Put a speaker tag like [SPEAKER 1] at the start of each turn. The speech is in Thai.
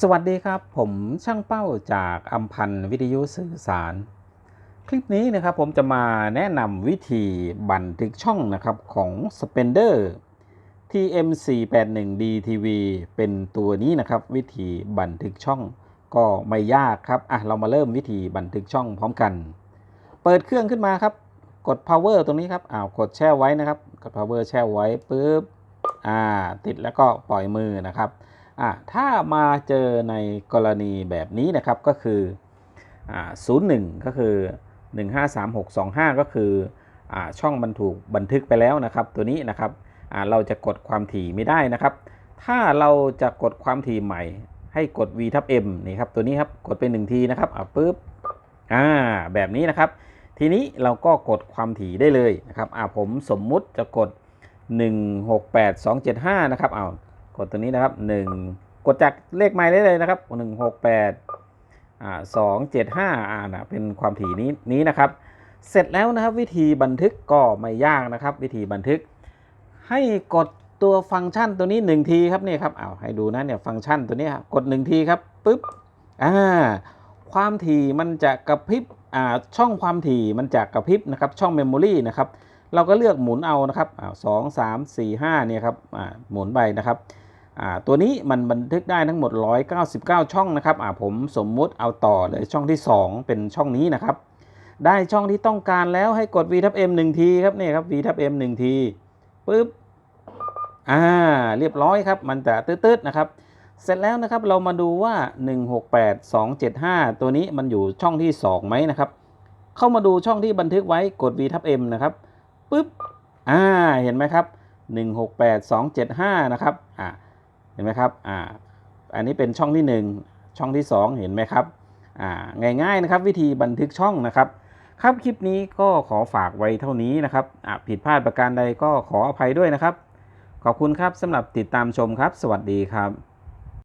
[SPEAKER 1] สวัสดีครับ ผมช่างเป้าจากอัมพันธ์วิทยุสื่อสาร คลิปนี้นะครับผมจะมาแนะนำวิธีบันทึกช่องนะครับของ Spender TM481DTV เป็นตัวนี้นะครับ วิธีบันทึกช่องก็ไม่ยากครับอะเรามาเริ่มวิธีบันทึกช่องพร้อมกัน เปิดเครื่องขึ้นมาครับ กด power ตรงนี้ครับอ้าวกดแช่ไว้นะครับ กด power แช่ไว้ปุ๊บอ่าติดแล้วก็ปล่อยมือนะครับ ถ้ามาเจอในกรณีแบบนี้นะครับก็คือ01ก็คือ 153625 ก็คืออช่องมันถูกบันทึกไปแล้วนะครับ ตัวนี้นะครับเราจะกดความถี่ไม่ได้นะครับ ถ้าเราจะกดความถี่ใหม่ ให้กด v ทับ m นี่ครับตัวนี้ครับกดไป1ทีนะครับอ่าปุ๊บอ่าแบบนี้นะครับ ทีนี้เราก็กดความถี่ได้เลยนะครับอ่าผมสมมุติจะกด 168275 นะครับเอา กดตัวนี้นะครับ 1 กดจากเลขไม้ได้เลยนะครับ 168อ่า275อ่านะเป็นความถี่นี้นี้นะครับ เสร็จแล้วนะครับวิธีบันทึกก็ไม่ยากนะครับ วิธีบันทึก ให้กดตัวฟังก์ชันตัวนี้ 1 ทีครับนี่ครับเอาให้ดูนะเนี่ยฟังก์ชันตัวนี้ครับกด 1 ทีครับปุ๊บอ่าความถี่มันจะกระพริบอ่าช่องความถี่มันจะกระพริบนะครับช่องเมมโมรีนะครับ เราก็เลือกหมุนเอานะครับสองสามสี่ห้าเนี่ยครับหมุนไปนะครับตัวนี้มันบันทึกได้ทั้งหมด 199 ช่องนะครับผมสมมุติเอาต่อเลยช่องที่ 2 เป็นช่องนี้นะครับ ได้ช่องที่ต้องการแล้วให้กด v ทับ m 1ทีครับนี่ครับ v ทับ m 1ทีปุ๊บอ่าเรียบร้อยครับ มันจะตืดๆนะครับ เสร็จแล้วนะครับเรามาดูว่า 168275 ตัวนี้มันอยู่ช่องที่ 2 ไหมนะครับ เข้ามาดูช่องที่บันทึกไว้กด v ทับ m นะครับ ปุ๊บอ่าเห็นไหมครับ 168275 นะครับอ่าเห็นไหมครับอ่าอันนี้เป็นช่องที่ 1 ช่องที่ 2 เห็นไหมครับอ่าง่ายๆนะครับวิธีบันทึกช่องนะครับ ครับคลิปนี้ก็ขอฝากไว้เท่านี้นะครับอะผิดพลาดประการใดก็ขออภัยด้วยนะครับ ขอบคุณครับสำหรับติดตามชมครับ สวัสดีครับ